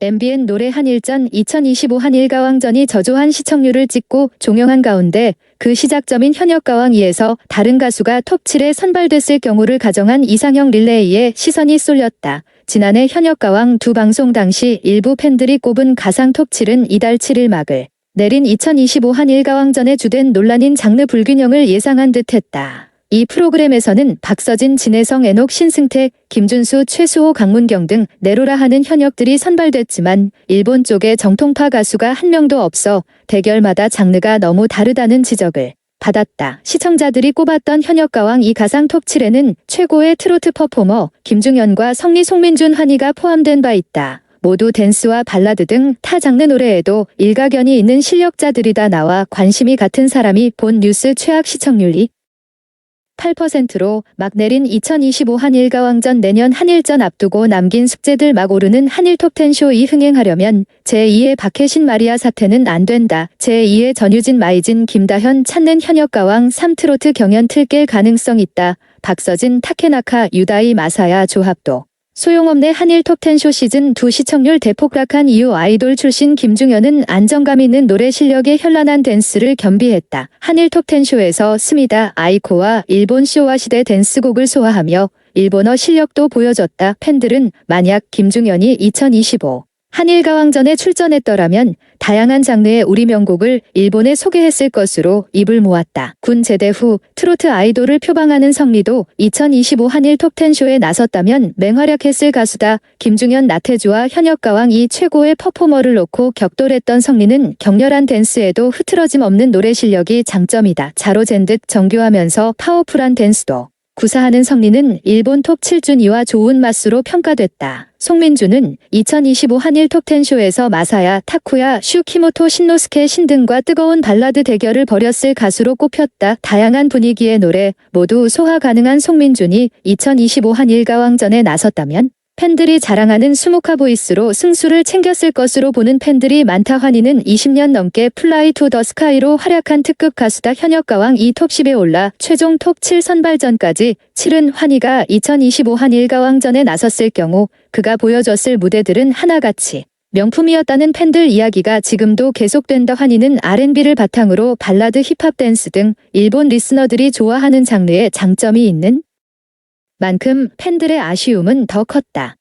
MBN 노래 한일전 2025 한일가왕전이 저조한 시청률을 찍고 종영한 가운데 그 시작점인 현역가왕 2에서 다른 가수가 톱7에 선발됐을 경우를 가정한 이상형 릴레이에 시선이 쏠렸다. 지난해 현역가왕 두 방송 당시 일부 팬들이 꼽은 가상 톱7은 이달 7일 막을 내린 2025 한일가왕전의 주된 논란인 장르 불균형을 예상한 듯했다. 이 프로그램에서는 박서진, 진혜성, 애녹, 신승택, 김준수, 최수호, 강문경 등 내로라 하는 현역들이 선발됐지만 일본 쪽에 정통파 가수가 한 명도 없어 대결마다 장르가 너무 다르다는 지적을 받았다. 시청자들이 꼽았던 현역가왕 이 가상 톱7에는 최고의 트로트 퍼포머 김중현과 성리 송민준 환희가 포함된 바 있다. 모두 댄스와 발라드 등 타 장르 노래에도 일가견이 있는 실력자들이다 나와 관심이 같은 사람이 본 뉴스 최악 시청률이 8%로 막 내린 2025 한일가왕전 내년 한일전 앞두고 남긴 숙제들 막 오르는 한일 톱10쇼 이 흥행하려면 제2의 박혜신 마리아 사태는 안 된다. 제2의 전유진 마이진 김다현 찾는 현역가왕 3트로트 경연 틀깰 가능성 있다. 박서진 타케나카 유다이 마사야 조합도 소용없네 한일 톱10쇼 시즌 2 시청률 대폭 락한 이후 아이돌 출신 김중현은 안정감 있는 노래 실력에 현란한 댄스를 겸비했다. 한일 톱10쇼에서 스미다, 아이코와 일본 쇼와 시대 댄스곡을 소화하며 일본어 실력도 보여줬다. 팬들은 만약 김중현이 2025 한일 가왕전에 출전했더라면 다양한 장르의 우리 명곡을 일본에 소개했을 것으로 입을 모았다. 군 제대 후 트로트 아이돌을 표방하는 성리도 2025 한일 톱10쇼에 나섰다면 맹활약했을 가수다. 김중현 나태주와 현역 가왕 이 최고의 퍼포머를 놓고 격돌했던 성리는 격렬한 댄스에도 흐트러짐 없는 노래 실력이 장점이다. 자로잰 듯 정교하면서 파워풀한 댄스도 구사하는 성리는 일본 톱 7준이와 좋은 맛으로 평가됐다. 송민주는 2025 한일 톱10쇼에서 마사야, 타쿠야, 슈키모토 신노스케 신 등과 뜨거운 발라드 대결을 벌였을 가수로 꼽혔다. 다양한 분위기의 노래 모두 소화 가능한 송민준이 2025 한일 가왕전에 나섰다면 팬들이 자랑하는 수묵화 보이스로 승수를 챙겼을 것으로 보는 팬들이 많다 환희는 20년 넘게 플라이 투 더 스카이로 활약한 특급 가수다 현역 가왕 이 톱10에 올라 최종 톱7 선발전까지 치른 환희가 2025 한일 가왕전에 나섰을 경우 그가 보여줬을 무대들은 하나같이 명품이었다는 팬들 이야기가 지금도 계속된다 환희는 R&B를 바탕으로 발라드 힙합 댄스 등 일본 리스너들이 좋아하는 장르에 장점이 있는 만큼 팬들의 아쉬움은 더 컸다.